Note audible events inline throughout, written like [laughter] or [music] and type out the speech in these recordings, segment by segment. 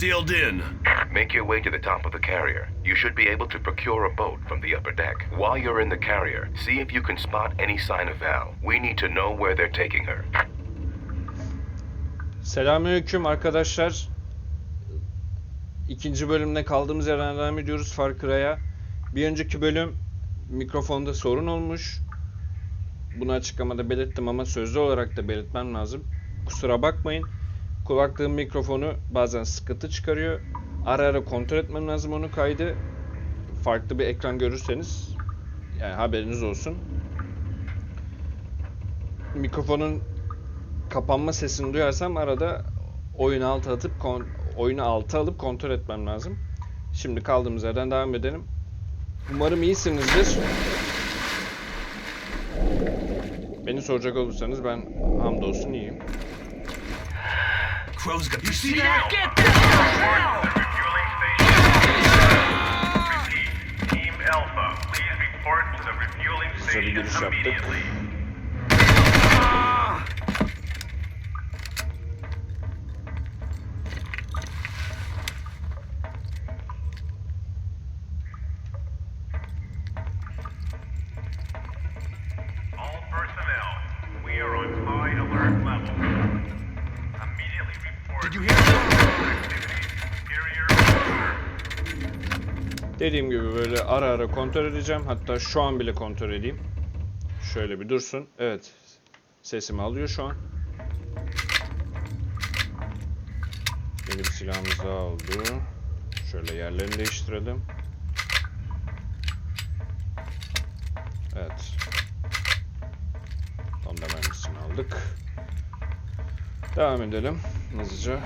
Sealed in. Make your way to the top of the carrier. You should be able to procure a boat from the upper deck. While you're in the carrier, see if you can spot any sign of Val. We need to know where they're taking her. Selamünaleyküm arkadaşlar. İkinci bölümde kaldığımız yerden devam ediyoruz Far Cry'a. Bir önceki bölüm mikrofonda sorun olmuş. Bunu açıklamada belirttim ama sözlü olarak da belirtmem lazım. Kusura bakmayın. Kulaklığım mikrofonu bazen sıkıntı çıkarıyor. Ara ara kontrol etmem lazım onu kaydı. Farklı bir ekran görürseniz yani haberiniz olsun. Mikrofonun kapanma sesini duyarsam arada oyunu altı atıp oyunu altı alıp kontrol etmem lazım. Şimdi kaldığımız yerden devam edelim. Umarım iyisinizdir. Beni soracak olursanız ben hamdolsun iyiyim. Crow's got. You see that? Get the hell out! Repeat, Team Alpha, please report to the refueling Kısa bir station giriş yaptık. immediately. Dediğim gibi böyle ara ara kontrol edeceğim. Hatta şu an bile kontrol edeyim. Şöyle bir dursun. Evet. Sesimi alıyor şu an. Yeni bir silahımız daha oldu. Şöyle yerlerini değiştirelim. Evet. Onda mermisini aldık. Devam edelim hızlıca.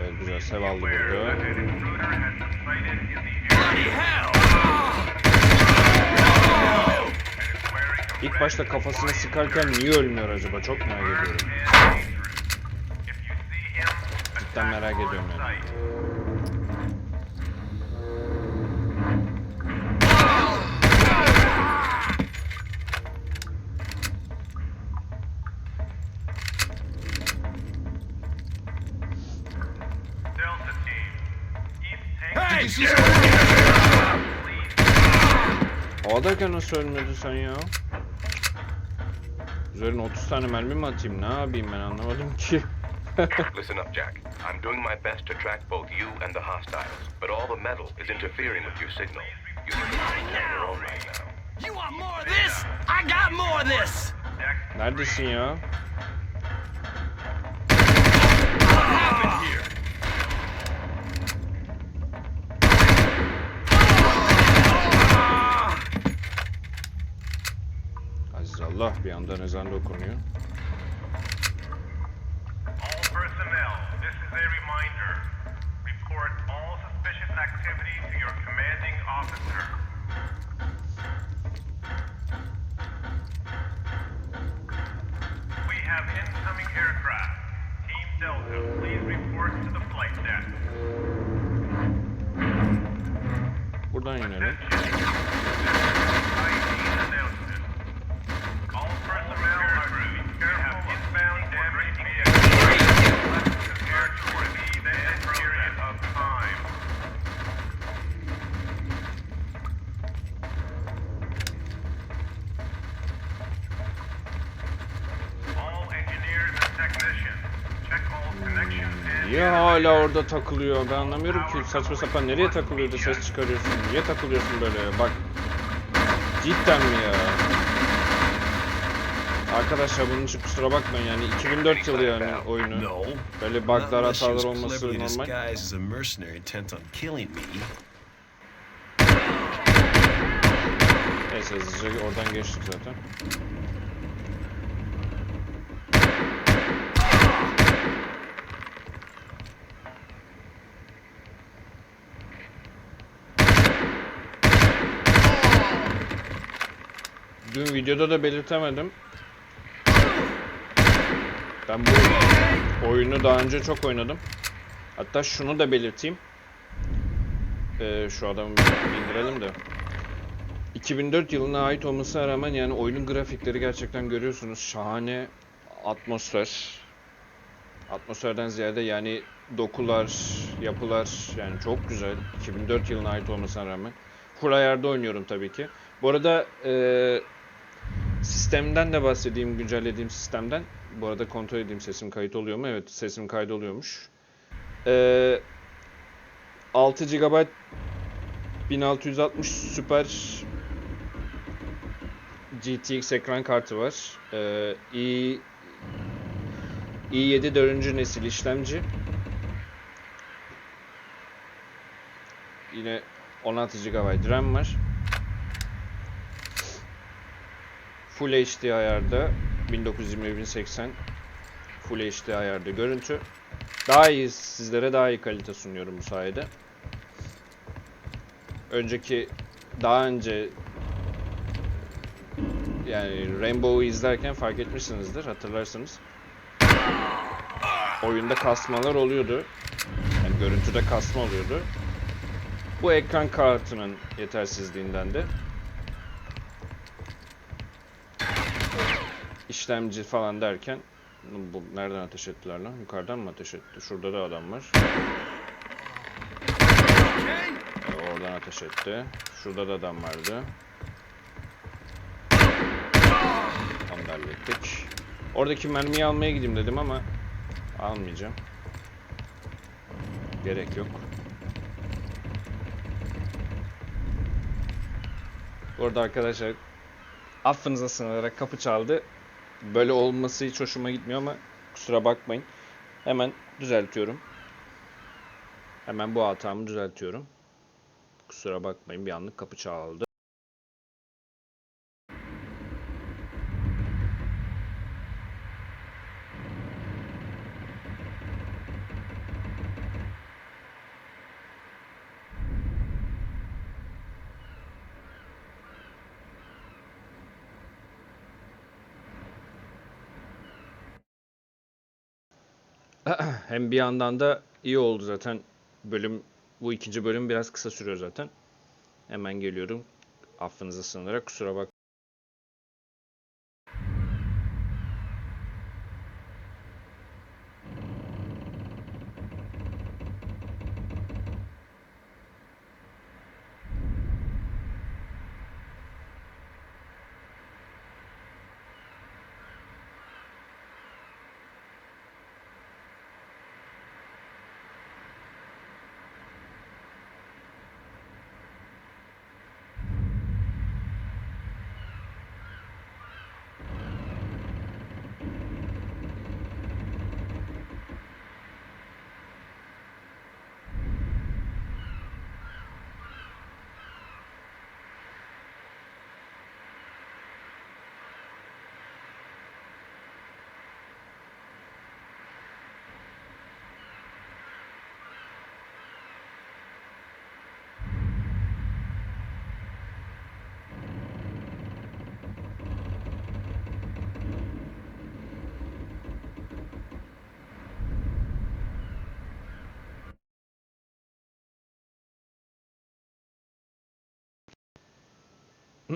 Evet güzel sev aldı burada. that an intruder has been sighted in the area Bloody hell! and is wearing a İlk başta kafasına sıkarken niye ölmüyor acaba? Çok merak ediyorum. Cidden merak ediyorum yani. Havadayken nasıl ölmedin sen ya? Üzerine 30 tane mermi mi atayım? Ne yapayım ben anlamadım ki. [laughs] Listen up, Jack. I'm doing my best to track both you and the hostiles, but all the metal is interfering with your signal. You need to be on your own right now. You want more of this? I got more of this! Neredesin ya? Allah bir yandan ezan da okunuyor. All personnel, this is a reminder. Report all suspicious activity to your commanding officer. We have incoming aircraft. Team Delta, please report to the flight deck. Buradan inelim. Hygiene announcement. All personnel are to be careful of inbound damaged vehicles. Prepare to receive that period of time. All engineers and technicians, check all connections and Niye hala orada takılıyor? Ben anlamıyorum ki. Saçma sapan nereye takılıyordu ses çıkarıyorsun? Niye takılıyorsun böyle? Bak. Cidden mi ya? Arkadaşlar bunun için kusura bakmayın yani 2004 yılı yani oyunu. Böyle bug'lar hatalar olması normal. Neyse hızlıca oradan geçtik zaten. Dün videoda da belirtemedim. Ben bu oyunu daha önce çok oynadım. Hatta şunu da belirteyim. Ee, şu adamı indirelim de. 2004 yılına ait olmasına rağmen yani oyunun grafikleri gerçekten görüyorsunuz şahane atmosfer. Atmosferden ziyade yani dokular, yapılar yani çok güzel. 2004 yılına ait olmasına rağmen. Full ayarda oynuyorum tabii ki. Bu arada eee, sistemden de bahsedeyim, güncellediğim sistemden. Bu arada kontrol edeyim sesim kayıt oluyor mu? Evet sesim kayıt oluyormuş. Eee 6 GB 1660 Super GTX ekran kartı var. Ee, i i7 4. nesil işlemci. Yine 16 GB RAM var. Full HD ayarda 1920-1080 Full HD ayarda görüntü. Daha iyi sizlere daha iyi kalite sunuyorum bu sayede. Önceki daha önce yani Rainbow'u izlerken fark etmişsinizdir hatırlarsınız. Oyunda kasmalar oluyordu. Yani görüntüde kasma oluyordu. Bu ekran kartının yetersizliğinden de işlemci falan derken bu nereden ateş ettiler lan? Yukarıdan mı ateş etti? Şurada da adam var. Ee, Oradan ateş etti. Şurada da adam vardı. Onu da. Oradaki mermiyi almaya gideyim dedim ama almayacağım. Gerek yok. Orada arkadaşlar affınıza sığınarak kapı çaldı. Böyle olması hiç hoşuma gitmiyor ama kusura bakmayın. Hemen düzeltiyorum. Hemen bu hatamı düzeltiyorum. Kusura bakmayın bir anlık kapı çaldı. [clears throat] Hem bir yandan da iyi oldu zaten bölüm bu ikinci bölüm biraz kısa sürüyor zaten. Hemen geliyorum. Affınıza sığınarak kusura bak.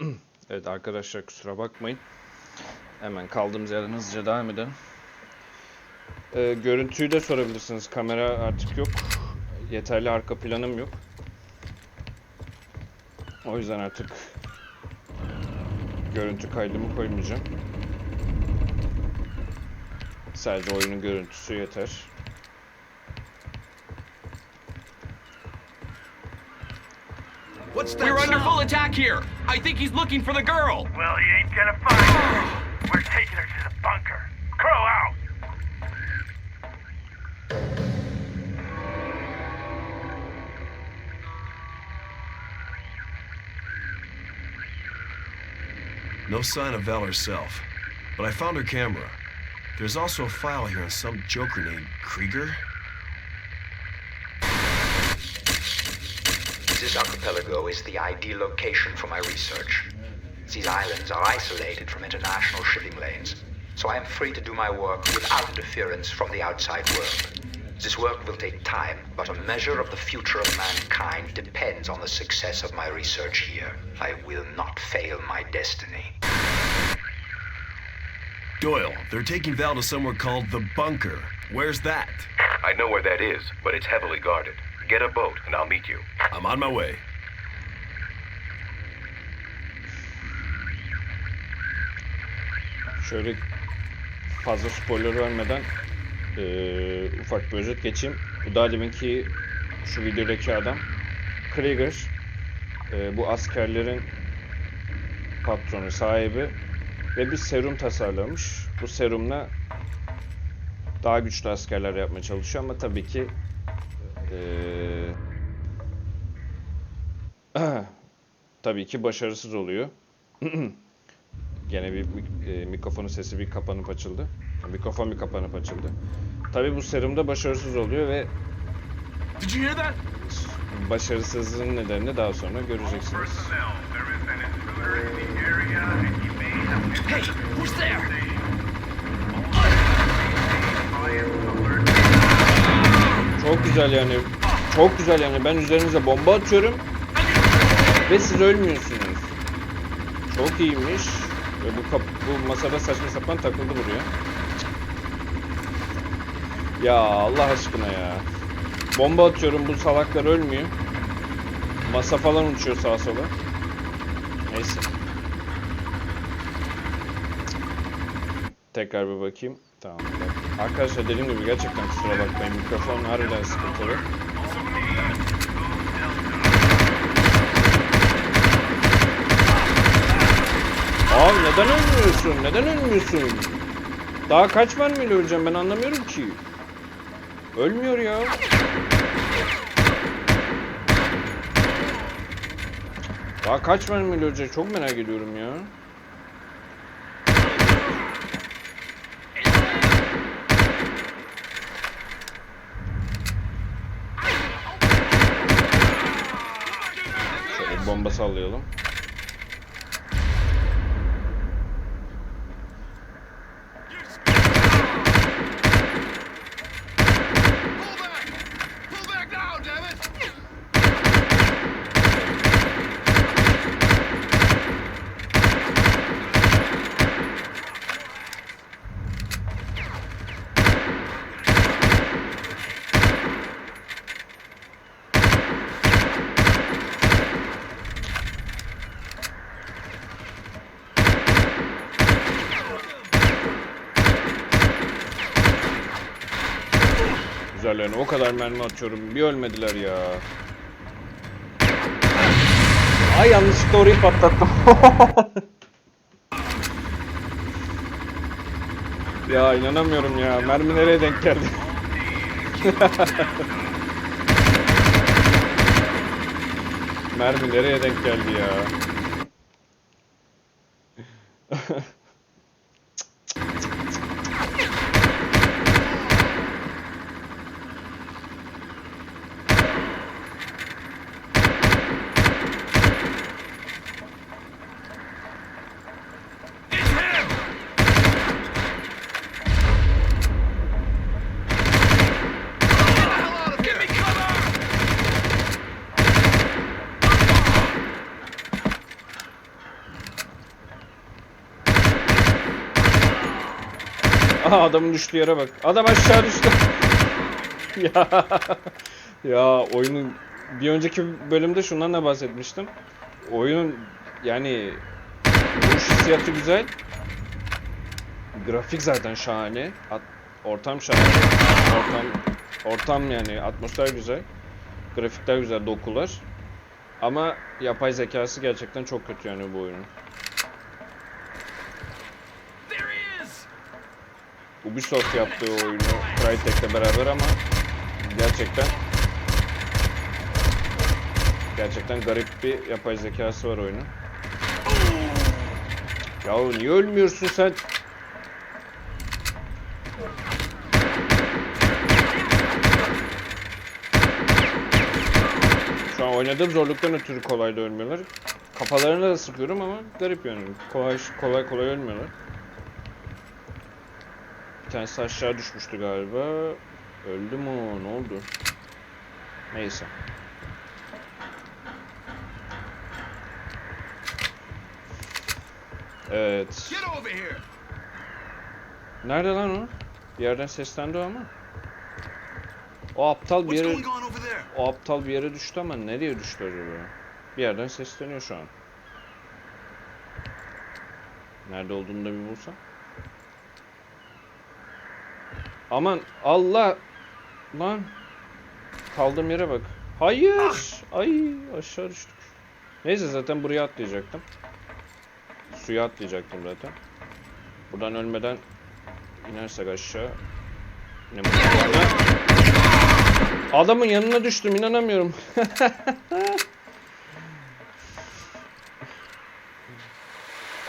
[clears throat] Evet arkadaşlar kusura bakmayın. Hemen kaldığımız yerden hızlıca devam edelim. Ee, görüntüyü de sorabilirsiniz. Kamera artık yok. Yeterli arka planım yok. O yüzden artık görüntü kaydımı koymayacağım. Sadece oyunun görüntüsü yeter. What's that? We're under full attack here. I think he's looking for the girl. Well, he ain't gonna find her. We're taking her to the bunker. Crow out! No sign of Val herself, but I found her camera. There's also a file here on some joker named Krieger. This archipelago is the ideal location for my research. These islands are isolated from international shipping lanes, so I am free to do my work without interference from the outside world. This work will take time, but a measure of the future of mankind depends on the success of my research here. I will not fail my destiny. Doyle, they're taking Val to somewhere called the Bunker. Where's that? I know where that is, but it's heavily guarded. Get a boat, and I'll meet you. I'm on my way. Şöyle fazla spoiler vermeden eee, ufak bir özet geçeyim. Bu daha deminki şu videodaki adam Krieger. Eee, bu askerlerin patronu, sahibi ve bir serum tasarlamış. Bu serumla daha güçlü askerler yapmaya çalışıyor ama tabii ki eee, [clears throat] tabii ki başarısız oluyor. [clears throat] Gene bir e, mikrofonun sesi bir kapanıp açıldı. Mikrofon bir kapanıp açıldı. Tabii bu serumda başarısız oluyor ve başarısızlığın nedenini daha sonra göreceksiniz. Personnel, there is an intruder in the area and he may have Hey, who's there? science alert. Çok güzel yani. Çok güzel yani. Ben üzerinize bomba atıyorum ve siz ölmüyorsunuz. Çok iyiymiş. Ve bu bu masada saçma sapan takıldı buraya. Ya Allah aşkına ya. Bomba atıyorum bu salaklar ölmüyor. Masa falan uçuyor sağa sola. Neyse. Tekrar bir bakayım. Tamam. Arkadaşlar dediğim gibi gerçekten kusura bakmayın. Mikrofon harbiden sıkıntılı. Abi neden ölmüyorsun? Neden ölmüyorsun? Daha kaç mermiyle öleceğim ben anlamıyorum ki. Ölmüyor ya. Daha kaç mermiyle ölecek çok merak ediyorum ya. Şöyle bir bomba kadar mermi atıyorum. Bir ölmediler ya. Ay yanlışlıkla orayı patlattım. [laughs] ya inanamıyorum ya. Mermi nereye denk geldi? [laughs] Mermi nereye denk geldi ya? [laughs] [laughs] Adamın düştüğü yere bak. Adam aşağı düştü. [laughs] ya ya oyunun bir önceki bölümde şundan da bahsetmiştim. Oyunun yani vuruş hissiyatı güzel. Grafik zaten şahane. At- ortam şahane. Ortam ortam yani atmosfer güzel. Grafikler güzel, dokular. Ama yapay zekası gerçekten çok kötü yani bu oyunun. There he is! Ubisoft yaptığı oyunu Crytek'le beraber ama gerçekten gerçekten garip bir yapay zekası var oyunun. Ya niye ölmüyorsun sen? Şu an oynadığım zorluktan ötürü kolay da ölmüyorlar. Kafalarına da sıkıyorum ama garip yani. Kolay kolay kolay ölmüyorlar. Tanesi aşağı düşmüştü galiba. Öldü mü? Ne oldu? Neyse. Evet. Nerede lan o? Bir yerden seslendi ama. O aptal bir yere o aptal bir yere düştü ama nereye düştü acaba? Bir yerden sesleniyor şu an. Nerede olduğunu da bir bulsam. Aman Allah! Lan! Kaldığım yere bak. Hayır! Ay aşağı düştük. Neyse zaten buraya atlayacaktım. Suya atlayacaktım zaten. Buradan ölmeden inersek aşağı. Ne. Adamın yanına düştüm inanamıyorum. [laughs]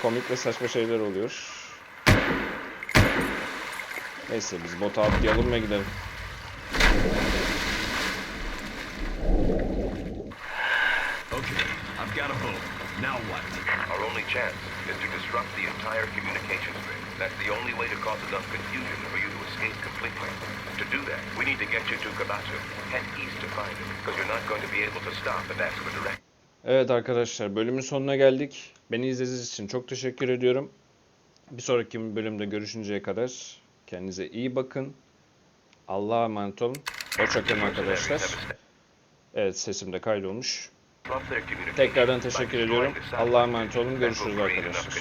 Komik ve saçma şeyler oluyor. Neyse biz bota atlayalım ve gidelim. Okay, I've got a boat. Now what? Our only chance is to disrupt the entire communications grid. That's the only way to cause enough confusion for you to escape completely. To do that, we need to get you to Kabatu. Head east to find it, because you're not going to be able to stop and ask for direct. Evet arkadaşlar bölümün sonuna geldik. Beni izlediğiniz için çok teşekkür ediyorum. Bir sonraki bölümde görüşünceye kadar kendinize iyi bakın. Allah'a emanet olun. Hoşçakalın arkadaşlar. Evet sesim de kaydolmuş. Tekrardan teşekkür ediyorum. Allah'a emanet olun. Görüşürüz arkadaşlar.